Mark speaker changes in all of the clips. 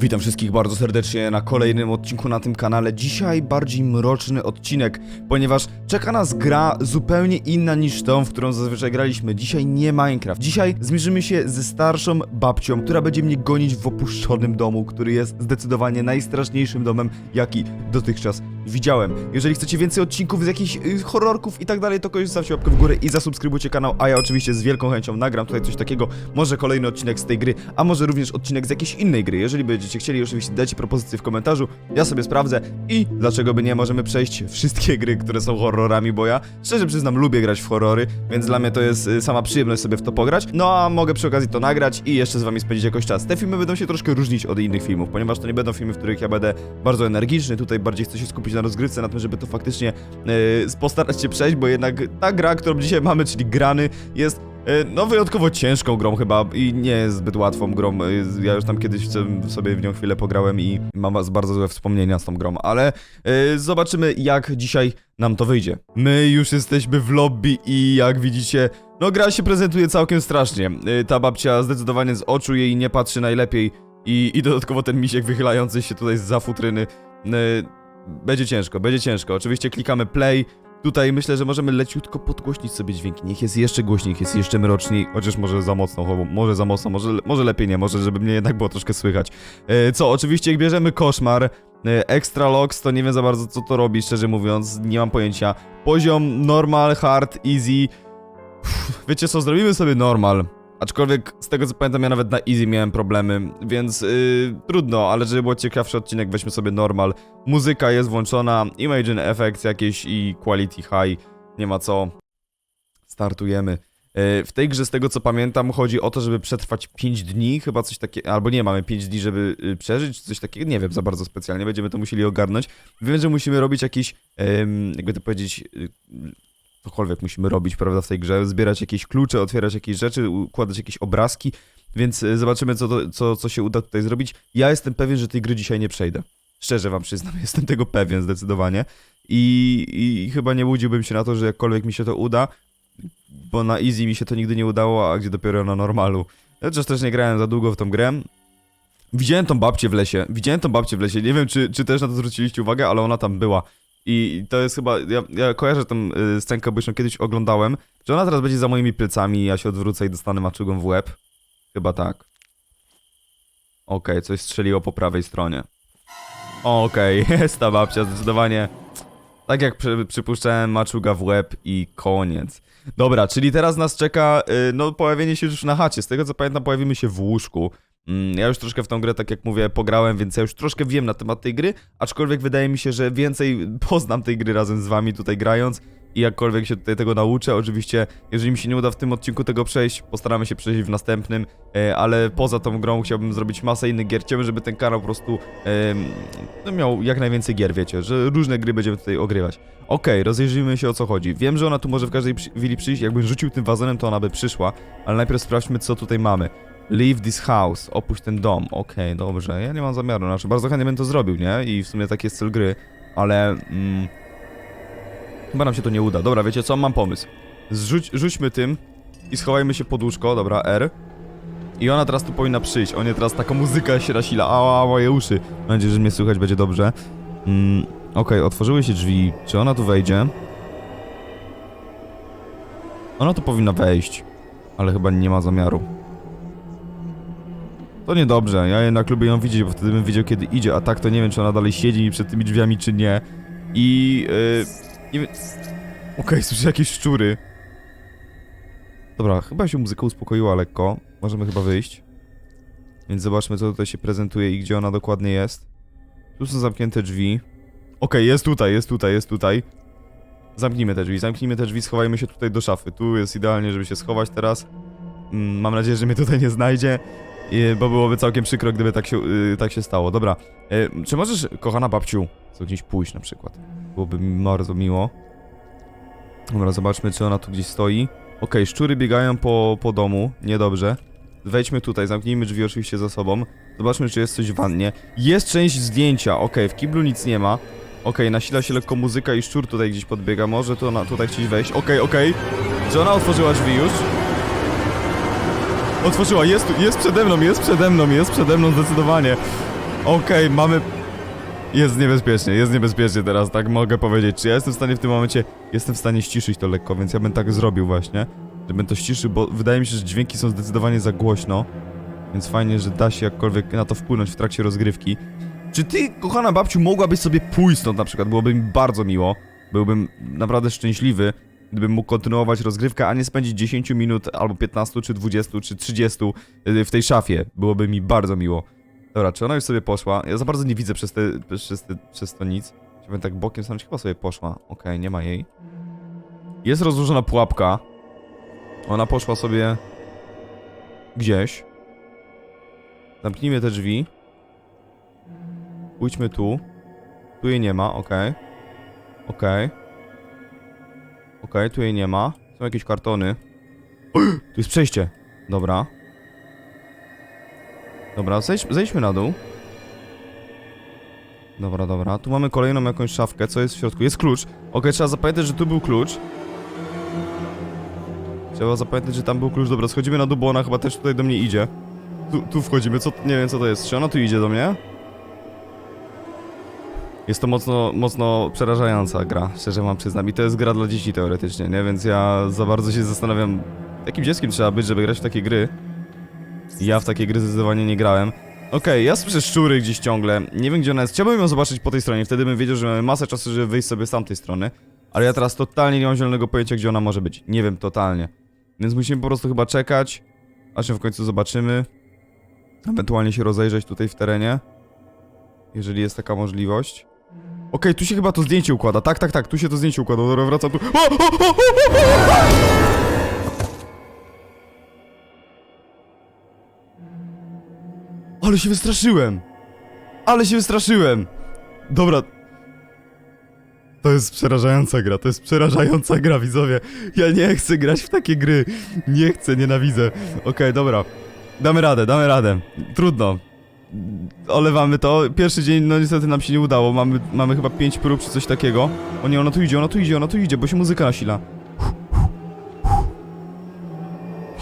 Speaker 1: Witam wszystkich bardzo serdecznie na kolejnym odcinku na tym kanale. Dzisiaj bardziej mroczny odcinek, ponieważ czeka nas gra zupełnie inna niż tą, w którą zazwyczaj graliśmy. Dzisiaj nie Minecraft. Dzisiaj zmierzymy się ze starszą babcią, która będzie mnie gonić w opuszczonym domu, który jest zdecydowanie najstraszniejszym domem, jaki dotychczas widziałem. Jeżeli chcecie więcej odcinków z jakichś y, horrorków i tak dalej, to koniecznie zostawcie łapkę w górę i zasubskrybujcie kanał, a ja oczywiście z wielką chęcią nagram tutaj coś takiego, może kolejny odcinek z tej gry, a może również odcinek z jakiejś innej gry. Jeżeli będziecie chcieli, oczywiście dajcie propozycje w komentarzu, ja sobie sprawdzę i dlaczego by nie, możemy przejść wszystkie gry, które są horrorami, bo ja szczerze przyznam, lubię grać w horrory, więc dla mnie to jest y, sama przyjemność sobie w to pograć, no a mogę przy okazji to nagrać i jeszcze z wami spędzić jakoś czas. Te filmy będą się troszkę różnić od innych filmów, ponieważ to nie będą filmy, w których ja będę bardzo energiczny, tutaj bardziej chcę się skupić na rozgrywce, na tym, żeby to faktycznie yy, postarać się przejść, bo jednak ta gra, którą dzisiaj mamy, czyli grany, jest e, no wyjątkowo ciężką grą chyba i nie jest zbyt łatwą grą. E, Ja już tam kiedyś sobie w nią chwilę pograłem i mam bardzo złe wspomnienia z tą grą, ale e, zobaczymy jak dzisiaj nam to wyjdzie. My już jesteśmy w lobby i jak widzicie, no gra się prezentuje całkiem strasznie. E, Ta babcia zdecydowanie z oczu jej nie patrzy najlepiej i, i dodatkowo ten misiek wychylający się tutaj z futryny. E, Będzie ciężko, będzie ciężko. Oczywiście klikamy play. Tutaj myślę, że możemy leciutko podgłośnić sobie dźwięki. Niech jest jeszcze głośniej, niech jest jeszcze mroczniej. Chociaż może za mocno, może za mocno, może, może lepiej nie, może żeby mnie jednak było troszkę słychać. E, co, oczywiście jak bierzemy koszmar, e, extra logs, to nie wiem za bardzo co to robi, szczerze mówiąc, nie mam pojęcia. Poziom normal, hard, easy. Wiecie co, zrobimy sobie normal. Aczkolwiek z tego co pamiętam, ja nawet na easy miałem problemy, więc yy, trudno, ale żeby było ciekawszy odcinek, weźmy sobie normal. Muzyka jest włączona, Imagine Effects jakieś i Quality High, nie ma co. Startujemy. Yy, w tej grze, z tego co pamiętam, chodzi o to, żeby przetrwać 5 dni, chyba coś takiego, albo nie, mamy 5 dni, żeby yy, przeżyć, coś takiego, nie wiem za bardzo specjalnie, będziemy to musieli ogarnąć. Wiem, że musimy robić jakiś, jakby to powiedzieć, yy, cokolwiek musimy robić, prawda, w tej grze, zbierać jakieś klucze, otwierać jakieś rzeczy, układać jakieś obrazki, więc y, zobaczymy, co, to, co, co się uda tutaj zrobić. Ja jestem pewien, że tej gry dzisiaj nie przejdę. Szczerze wam przyznam, jestem tego pewien zdecydowanie i, i chyba nie łudziłbym się na to, że jakkolwiek mi się to uda, bo na easy mi się to nigdy nie udało, a gdzie dopiero na normalu. Chociaż też nie grałem za długo w tą grę. Widziałem tą babcię w lesie, widziałem tą babcię w lesie, nie wiem, czy, czy też na to zwróciliście uwagę, ale ona tam była. I to jest chyba, ja, ja kojarzę tę y, scenkę, bo już ją kiedyś oglądałem, że ona teraz będzie za moimi plecami, ja się odwrócę i dostanę maczugą w łeb. Chyba tak. Okej, coś strzeliło po prawej stronie. Okej, jest ta babcia, zdecydowanie. Tak jak przy, przypuszczałem, maczuga w łeb i koniec. Dobra, czyli teraz nas czeka, y, no, pojawienie się już na chacie. Z tego co pamiętam, pojawimy się w łóżku. Mm, Ja już troszkę w tą grę, tak jak mówię, pograłem, więc ja już troszkę wiem na temat tej gry, aczkolwiek wydaje mi się, że więcej poznam tej gry razem z wami tutaj grając i jakkolwiek się tutaj tego nauczę, oczywiście, jeżeli mi się nie uda w tym odcinku tego przejść, postaramy się przejść w następnym, e, ale poza tą grą chciałbym zrobić masę innych gier, chciałbym, żeby ten kanał po prostu no, miał jak najwięcej gier, wiecie, że różne gry będziemy tutaj ogrywać. Okej, rozejrzyjmy się o co chodzi. Wiem, że ona tu może w każdej chwili przyjść, jakbym rzucił tym wazonem, to ona by przyszła, ale najpierw sprawdźmy, co tutaj mamy. Leave this house, opuść ten dom. Okej, dobrze, ja nie mam zamiaru, znaczy bardzo chętnie bym to zrobił, nie? I w sumie taki jest cel gry, ale... Mm, chyba nam się to nie uda. Dobra, wiecie co, mam pomysł. Zrzuć, rzućmy tym i schowajmy się pod łóżko, dobra, R. I ona teraz tu powinna przyjść, o nie, teraz taka muzyka się nasila, ała, moje uszy. Mam nadzieję, że mnie słychać, będzie dobrze. Mm, Okej, otworzyły się drzwi, czy ona tu wejdzie? Ona tu powinna wejść, ale chyba nie ma zamiaru. To niedobrze, ja jednak lubię ją widzieć, bo wtedy bym wiedział kiedy idzie, a tak to nie wiem czy ona dalej siedzi przed tymi drzwiami czy nie. I... Yy, nie wiem... Okej, słyszę jakieś szczury. Dobra, chyba się muzyka uspokoiła lekko. Możemy chyba wyjść. Więc zobaczmy co tutaj się prezentuje i gdzie ona dokładnie jest. Tu są zamknięte drzwi. Okej, jest tutaj, jest tutaj, jest tutaj. Zamknijmy te drzwi, zamknijmy te drzwi, schowajmy się tutaj do szafy. Tu jest idealnie, żeby się schować teraz. Mm, mam nadzieję, że mnie tutaj nie znajdzie. I, bo byłoby całkiem przykro, gdyby tak się, y, tak się stało. Dobra, y, czy możesz, kochana babciu, co gdzieś pójść na przykład? Byłoby mi bardzo miło. Dobra, zobaczmy, czy ona tu gdzieś stoi. Okej, szczury biegają po, po domu, niedobrze. Wejdźmy tutaj, zamknijmy drzwi oczywiście za sobą. Zobaczmy, czy jest coś w wannie. Jest część zdjęcia, okej, w kiblu nic nie ma. Okej, nasila się lekko muzyka i szczur tutaj gdzieś podbiega. Może to ona tutaj chcieć wejść. Okej, okej. Czy ona otworzyła drzwi już? Otworzyła, jest jest przede mną, jest przede mną, jest przede mną zdecydowanie. Okej, mamy... Jest niebezpiecznie, jest niebezpiecznie teraz, tak mogę powiedzieć. Czy ja jestem w stanie w tym momencie... Jestem w stanie ściszyć to lekko, więc ja bym tak zrobił właśnie. Żebym to ściszył, bo wydaje mi się, że dźwięki są zdecydowanie za głośno. Więc fajnie, że da się jakkolwiek na to wpłynąć w trakcie rozgrywki. Czy ty, kochana babciu, mogłabyś sobie pójść stąd na przykład? Byłoby mi bardzo miło. Byłbym naprawdę szczęśliwy, gdybym mógł kontynuować rozgrywkę, a nie spędzić 10 minut, albo 15, czy 20, czy 30 y, w tej szafie. Byłoby mi bardzo miło. Dobra, czy ona już sobie poszła? Ja za bardzo nie widzę przez, te, przez, te, przez to nic. Chciałbym tak bokiem stanąć, chyba sobie poszła. Okej, nie ma jej. Jest rozłożona pułapka. Ona poszła sobie gdzieś. Zamknijmy te drzwi. Pójdźmy tu. Tu jej nie ma, okej. Okej. Okej, tu jej nie ma. Są jakieś kartony. Tu jest przejście. Dobra. Dobra, zejdź, zejdźmy na dół. Dobra, dobra. Tu mamy kolejną jakąś szafkę. Co jest w środku? Jest klucz. Okej, trzeba zapamiętać, że tu był klucz. Trzeba zapamiętać, że tam był klucz. Dobra, schodzimy na dół, bo ona chyba też tutaj do mnie idzie. Tu, tu wchodzimy. Co, nie wiem co to jest. Czy ona tu idzie do mnie? Jest to mocno, mocno przerażająca gra, szczerze wam przyznam. I to jest gra dla dzieci teoretycznie, nie? Więc ja za bardzo się zastanawiam, jakim dzieckiem trzeba być, żeby grać w takie gry. Ja w takie gry zdecydowanie nie grałem. Okej, ja słyszę szczury gdzieś ciągle. Nie wiem gdzie ona jest. Chciałbym ją zobaczyć po tej stronie, wtedy bym wiedział, że mamy masę czasu, żeby wyjść sobie z tamtej strony. Ale ja teraz totalnie nie mam zielonego pojęcia, gdzie ona może być. Nie wiem totalnie. Więc musimy po prostu chyba czekać, aż ją w końcu zobaczymy. Ewentualnie się rozejrzeć tutaj w terenie. Jeżeli jest taka możliwość. Okej, tu się chyba to zdjęcie układa. Tak, tak, tak, tu się to zdjęcie układa. Dobra, wracam tu. O, o, o, o, o, o! Ale się wystraszyłem! Ale się wystraszyłem! Dobra. To jest przerażająca gra, to jest przerażająca gra, widzowie. Ja nie chcę grać w takie gry. Nie chcę, nienawidzę. Okej, dobra. Damy radę, damy radę. Trudno. Olewamy to. Pierwszy dzień, no niestety nam się nie udało. Mamy, mamy chyba pięć prób czy coś takiego. O nie, ona tu idzie, ona tu idzie, ona tu idzie, bo się muzyka nasila.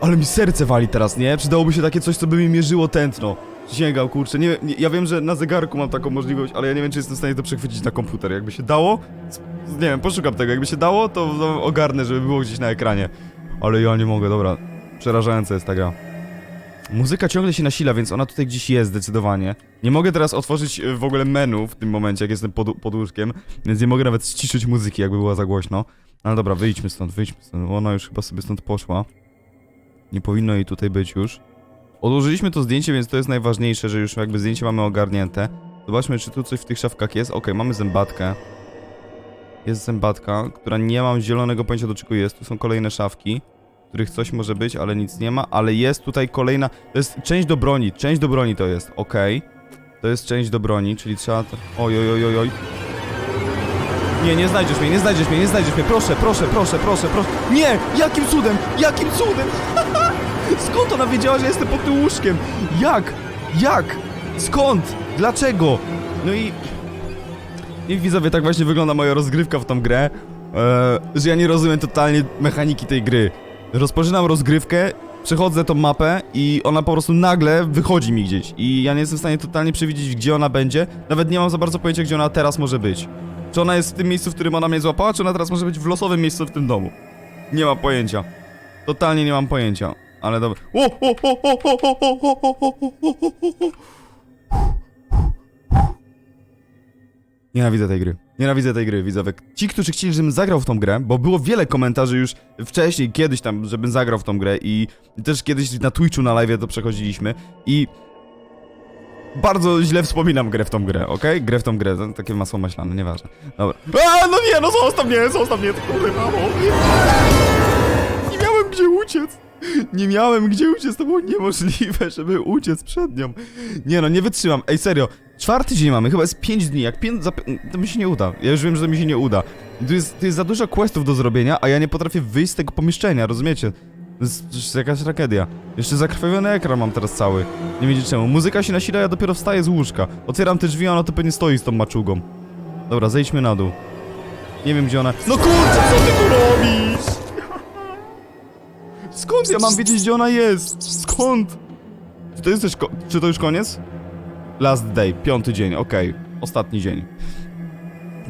Speaker 1: Ale mi serce wali teraz, nie? Przydałoby się takie coś, co by mi mierzyło tętno. Sięgał, kurczę, nie, nie, ja wiem, że na zegarku mam taką możliwość, ale ja nie wiem, czy jestem w stanie to przechwycić na komputer. Jakby się dało, nie wiem, poszukam tego, jakby się dało, to, ogarnę, żeby było gdzieś na ekranie. Ale ja nie mogę, dobra. Przerażająca jest ta gra. Muzyka ciągle się nasila, więc ona tutaj gdzieś jest zdecydowanie. Nie mogę teraz otworzyć e, w ogóle menu w tym momencie, jak jestem pod, pod łóżkiem, więc nie mogę nawet ściszyć muzyki, jakby była za głośno. Ale dobra, wyjdźmy stąd, wyjdźmy stąd. Ona już chyba sobie stąd poszła. Nie powinno jej tutaj być już. Odłożyliśmy to zdjęcie, więc to jest najważniejsze, że już jakby zdjęcie mamy ogarnięte. Zobaczmy, czy tu coś w tych szafkach jest. Okej, mamy zębatkę. Jest zębatka, która nie mam zielonego pojęcia do czego jest. Tu są kolejne szafki, w których coś może być, ale nic nie ma. Ale jest tutaj kolejna... To jest część do broni, część do broni to jest, okej. To jest część do broni, czyli trzeba... Oj, oj, oj, oj, oj. Nie, nie znajdziesz mnie, nie znajdziesz mnie, nie znajdziesz mnie. Proszę, proszę, proszę, proszę, proszę. Nie! Jakim cudem? Jakim cudem? Skąd ona wiedziała, że jestem pod tym łóżkiem? Jak? Jak? Skąd? Dlaczego? No i... I widzowie, tak właśnie wygląda moja rozgrywka w tą grę, e, że ja nie rozumiem totalnie mechaniki tej gry. Rozpoczynam rozgrywkę, przechodzę tą mapę i ona po prostu nagle wychodzi mi gdzieś. I ja nie jestem w stanie totalnie przewidzieć, gdzie ona będzie. Nawet nie mam za bardzo pojęcia, gdzie ona teraz może być. Czy ona jest w tym miejscu, w którym ona mnie złapała, czy ona teraz może być w losowym miejscu w tym domu? Nie mam pojęcia. Totalnie nie mam pojęcia. Ale dobra. O. Nienawidzę tej gry. Nienawidzę tej gry, widzowie. Ci, którzy chcieli, żebym zagrał w tą grę, bo było wiele komentarzy już wcześniej, kiedyś tam, żebym zagrał w tą grę i też kiedyś na Twitchu na live to przechodziliśmy i bardzo źle wspominam grę w tą grę, okej? Grę w tą grę, to takie masło maślane, nieważne. Dobra. A, no nie, no zostaw mnie, zostaw mnie, kurde, mamo. Nie miałem gdzie uciec. Nie miałem gdzie uciec, to było niemożliwe, żeby uciec przed nią. Nie no, nie wytrzymam. Ej, serio. Czwarty dzień mamy, chyba jest 5 dni. Jak 5 za... To mi się nie uda. Ja już wiem, że to mi się nie uda. Tu jest, tu jest za dużo questów do zrobienia, a ja nie potrafię wyjść z tego pomieszczenia, rozumiecie? To jest, to jest jakaś tragedia. Jeszcze zakrwawiony ekran mam teraz cały. Nie wiedzieć czemu. Muzyka się nasila, ja dopiero wstaję z łóżka. Otwieram te drzwi, a ona to pewnie stoi z tą maczugą. Dobra, zejdźmy na dół. Nie wiem, gdzie ona... No kurczę, co ty tu robisz? Skąd ja mam wiedzieć, gdzie ona jest? Skąd? Czy to jest ko- Czy to już koniec? Last day, piąty dzień, okej. Ostatni dzień.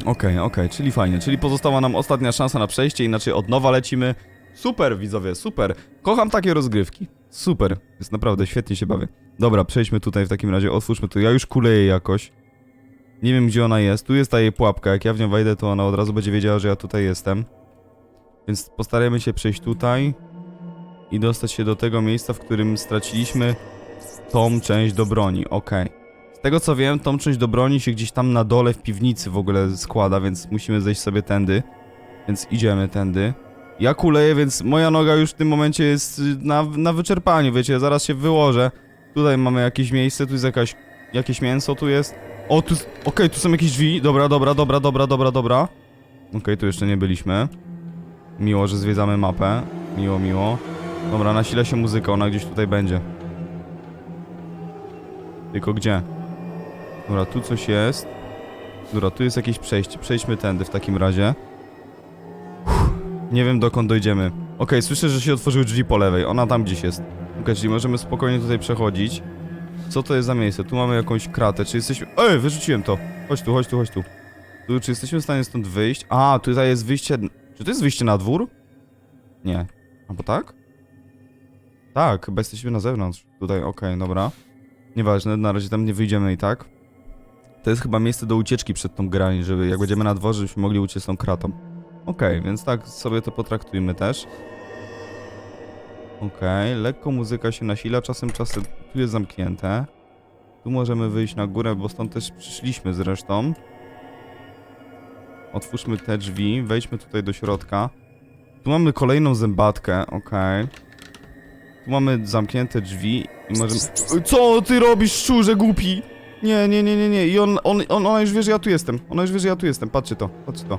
Speaker 1: Okej, okej, czyli fajnie. Czyli pozostała nam ostatnia szansa na przejście, inaczej od nowa lecimy. Super, widzowie, super. Kocham takie rozgrywki. Super. Jest naprawdę, świetnie się bawię. Dobra, przejdźmy tutaj w takim razie, otwórzmy to. Ja już kuleję jakoś. Nie wiem, gdzie ona jest. Tu jest ta jej pułapka. Jak ja w nią wejdę, to ona od razu będzie wiedziała, że ja tutaj jestem. Więc postarajmy się przejść tutaj i dostać się do tego miejsca, w którym straciliśmy tą część do broni. Okej. Z tego co wiem, tą część do broni się gdzieś tam na dole w piwnicy w ogóle składa, więc musimy zejść sobie tędy. Więc idziemy tędy. Ja kuleję, więc moja noga już w tym momencie jest na, na wyczerpaniu, wiecie, zaraz się wyłożę. Tutaj mamy jakieś miejsce, tu jest jakaś, jakieś mięso, tu jest. O, tu, okej, tu są jakieś drzwi, dobra, dobra, dobra, dobra, dobra, dobra. Okej, tu jeszcze nie byliśmy. Miło, że zwiedzamy mapę. Miło, miło. Dobra, nasila się muzyka, ona gdzieś tutaj będzie. Tylko gdzie? Dobra, tu coś jest. Dobra, tu jest jakieś przejście. Przejdźmy tędy w takim razie. Uff, nie wiem dokąd dojdziemy. Okej, słyszę, że się otworzyły drzwi po lewej. Ona tam gdzieś jest. Okej, czyli możemy spokojnie tutaj przechodzić. Co to jest za miejsce? Tu mamy jakąś kratę. Czy jesteśmy... Ej, wyrzuciłem to. Chodź tu, chodź tu, chodź tu. Tu, czy jesteśmy w stanie stąd wyjść? A, tutaj jest wyjście... Czy to jest wyjście na dwór? Nie. Albo tak? Tak, chyba jesteśmy na zewnątrz. Tutaj, okej, dobra. Nieważne, na razie tam nie wyjdziemy i tak. To jest chyba miejsce do ucieczki przed tą granią, żeby jak będziemy na dworze, żebyśmy mogli uciec tą kratą. Okej, więc tak sobie to potraktujmy też. Okej, lekko muzyka się nasila, czasem, czasem tu jest zamknięte. Tu możemy wyjść na górę, bo stąd też przyszliśmy zresztą. Otwórzmy te drzwi, wejdźmy tutaj do środka. Tu mamy kolejną zębatkę, okej. Tu mamy zamknięte drzwi i możemy... Co ty robisz, szczurze głupi? Nie, nie, nie, nie, nie. I on, on, on, ona już wie, że ja tu jestem. Ona już wie, że ja tu jestem. Patrzcie to, patrzcie to.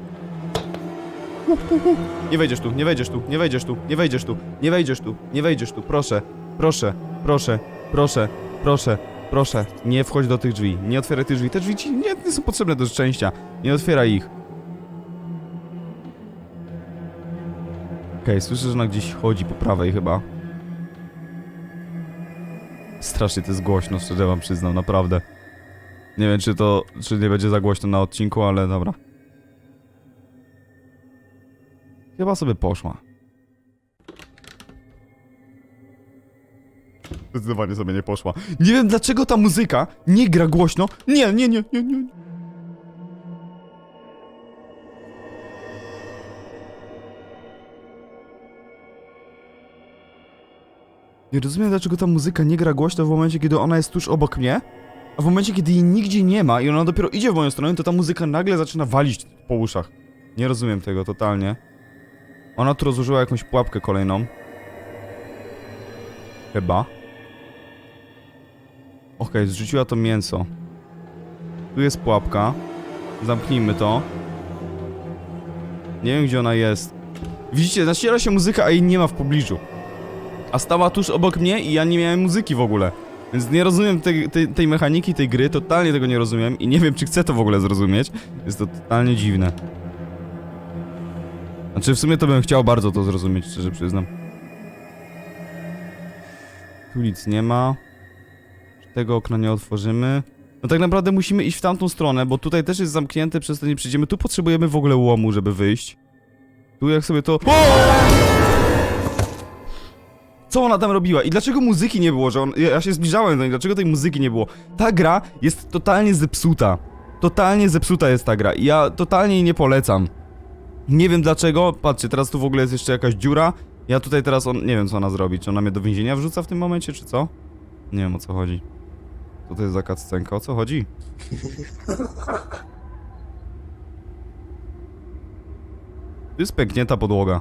Speaker 1: Nie wejdziesz tu, nie wejdziesz tu, nie wejdziesz tu, nie wejdziesz tu, nie wejdziesz tu, nie wejdziesz tu, proszę, proszę, proszę, proszę, proszę, proszę, nie wchodź do tych drzwi, nie otwieraj tych drzwi, te drzwi ci nie, nie są potrzebne do szczęścia, nie otwieraj ich. Okej, słyszę, że ona gdzieś chodzi po prawej chyba. Strasznie to jest głośno, szczerze wam przyznam, naprawdę. Nie wiem, czy to, czy nie będzie za głośno na odcinku, ale dobra. Chyba sobie poszła. Zdecydowanie sobie nie poszła. Nie wiem, dlaczego ta muzyka nie gra głośno. Nie, nie, nie, nie, nie. Nie rozumiem, dlaczego ta muzyka nie gra głośno w momencie, kiedy ona jest tuż obok mnie, a w momencie, kiedy jej nigdzie nie ma i ona dopiero idzie w moją stronę, to ta muzyka nagle zaczyna walić po uszach. Nie rozumiem tego totalnie. Ona tu rozłożyła jakąś pułapkę kolejną. Chyba. Okej, zrzuciła to mięso. Tu jest pułapka. Zamknijmy to. Nie wiem, gdzie ona jest. Widzicie, zaciera się muzyka, a jej nie ma w pobliżu. A stała tuż obok mnie i ja nie miałem muzyki w ogóle. Więc nie rozumiem tej, tej, tej mechaniki tej gry, totalnie tego nie rozumiem i nie wiem, czy chcę to w ogóle zrozumieć. Jest to totalnie dziwne. Znaczy, w sumie to bym chciał bardzo to zrozumieć, szczerze przyznam. Tu nic nie ma. Tego okna nie otworzymy. No tak naprawdę musimy iść w tamtą stronę, bo tutaj też jest zamknięte, przez to nie przyjdziemy. Tu potrzebujemy w ogóle łomu, żeby wyjść. Tu jak sobie to... O! Co ona tam robiła? I dlaczego muzyki nie było, że on... Ja się zbliżałem do niej, dlaczego tej muzyki nie było? Ta gra jest totalnie zepsuta. Totalnie zepsuta jest ta gra i ja totalnie jej nie polecam. Nie wiem dlaczego, patrzcie, teraz tu w ogóle jest jeszcze jakaś dziura. Ja tutaj teraz, on, nie wiem co ona zrobi, czy ona mnie do więzienia wrzuca w tym momencie, czy co? Nie wiem o co chodzi. To jest za o co chodzi? Tu jest pęknięta podłoga.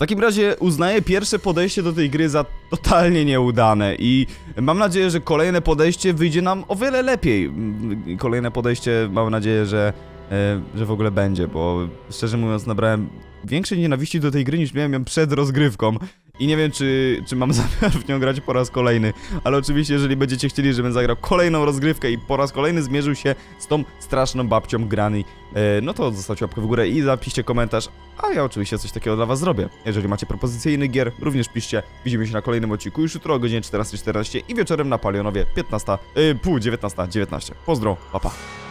Speaker 1: W takim razie uznaję pierwsze podejście do tej gry za totalnie nieudane i mam nadzieję, że kolejne podejście wyjdzie nam o wiele lepiej. Mm, Kolejne podejście mam nadzieję, że, e, że w ogóle będzie, bo szczerze mówiąc nabrałem większej nienawiści do tej gry niż miałem ją przed rozgrywką i nie wiem, czy, czy mam zamiar w nią grać po raz kolejny, ale oczywiście, jeżeli będziecie chcieli, żebym zagrał kolejną rozgrywkę i po raz kolejny zmierzył się z tą straszną babcią Granny, e, no to zostawcie łapkę w górę i zapiszcie komentarz, a ja oczywiście coś takiego dla was zrobię. Jeżeli macie propozycje innych gier, również piszcie. Widzimy się na kolejnym odcinku już jutro o godzinie 14.14 i wieczorem na Palionowie 15, yy, pół 19, 19. Pozdro, papa. Pa.